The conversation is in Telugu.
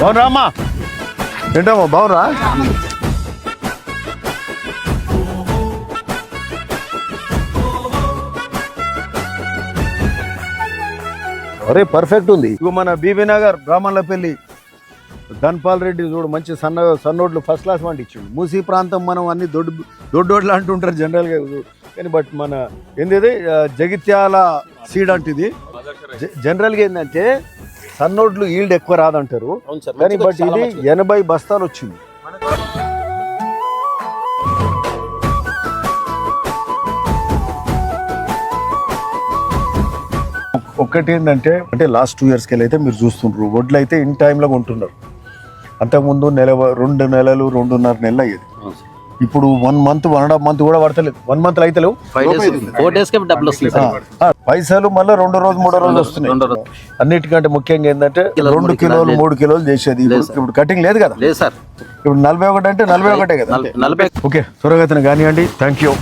బాగురా అమ్మా. ఏంటమ్మా బాగురా అరే పర్ఫెక్ట్ ఉంది. ఇగో మన బీబీ నగర్ బ్రాహ్మణుల పెళ్ళి. ధన్పాల్ రెడ్డి చూడు మంచి సన్న సన్నోడ్లు ఫస్ట్ క్లాస్ వంటి ఇచ్చిండు. మూసీ ప్రాంతం మనం అన్ని దొడ్డు దొడ్డోడ్లు అంటుంటారు జనరల్గా కానీ బట్ మన ఏంది జగిత్యాల సీడ్ అంటిది. జనరల్గా ఏంటంటే సన్నోడ్లు ఈల్డ్ ఎక్కువ రాదంటారు. కానీ బట్ ఇది ఎనభై బస్తాలు వచ్చింది. ఒక్కటి ఏంటంటే అంటే లాస్ట్ టూ ఇయర్స్కి వెళ్ళి అయితే మీరు చూస్తుండ్రు వడ్లు అయితే ఇన్ టైంలో కొంటున్నారు. అంతకుముందు నెల రెండు నెలలు రెండున్నర నెలలు అయ్యేది. ఇప్పుడు one month one and half month కూడా పడతలేదు. వన్ మంత్ ఫోర్ డేస్ డబ్బులు సార్ ఆ, పైసలు మళ్ళీ రెండు రోజు మూడో రోజు వస్తున్నాయి. అన్నిటికంటే ముఖ్యంగా ఏంటంటే రెండు కిలోలు మూడు కిలోలు చేసేది. ఇప్పుడు ఇప్పుడు కటింగ్ లేదు కదా? లేదు సార్. ఇప్పుడు నలభై ఒకటి అంటే నలభై ఒకటే కదా? నలభై ఓకే త్వరగతిన కానివ్వండి. Thank you